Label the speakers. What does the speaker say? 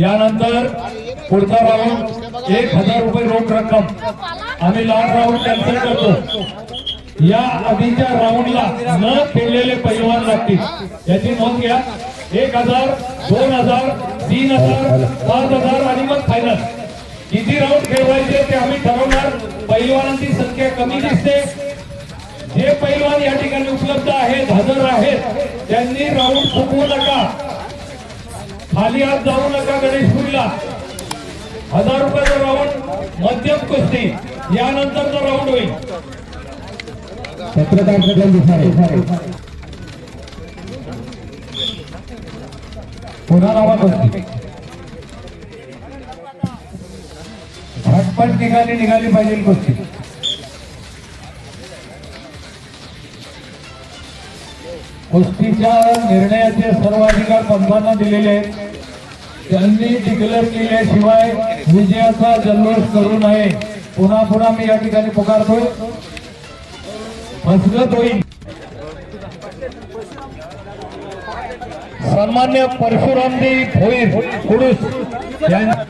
Speaker 1: यानंतर पुढचा राऊंड एक हजार रुपये रोख रक्कम. आम्ही लास्ट राऊंड कॅन्सल करतो. या आधीच्या राऊंडला न खेळलेले पैलवान लागतील. याची नोंद घ्या. एक हजार दोन हजार तीन हजार पाच हजार आणि मग फायनल किती राऊंड खेळवायचे ते आम्ही ठरवणार. पैलवानांची संख्या कमी दिसते. जे पैलवान या ठिकाणी उपलब्ध आहेत हजर आहेत त्यांनी राऊंड चुकवू नका. खाली हात जाऊ नका गणेशपुरीला हजार रुपयाचा राऊंड मध्यम कुस्ती. यानंतरचा राऊंड होईल.
Speaker 2: पत्रकार सगळं दिसणार
Speaker 1: पुन्हा नावा कुस्ती. झटपट निघाली निघाली पाहिजे कुस्ती. कुस्तीच्या निर्णयाचे सर्व अधिकार पंथांना दिलेले आहेत. त्यांनी डिक्लेअर केल्याशिवाय विजयाचा जल्लोष करू नये. पुन्हा पुन्हा मी या ठिकाणी पुकारतोय. फसगत होईल. सन्मान्य परशुरामजी भोईर खुडूस यांना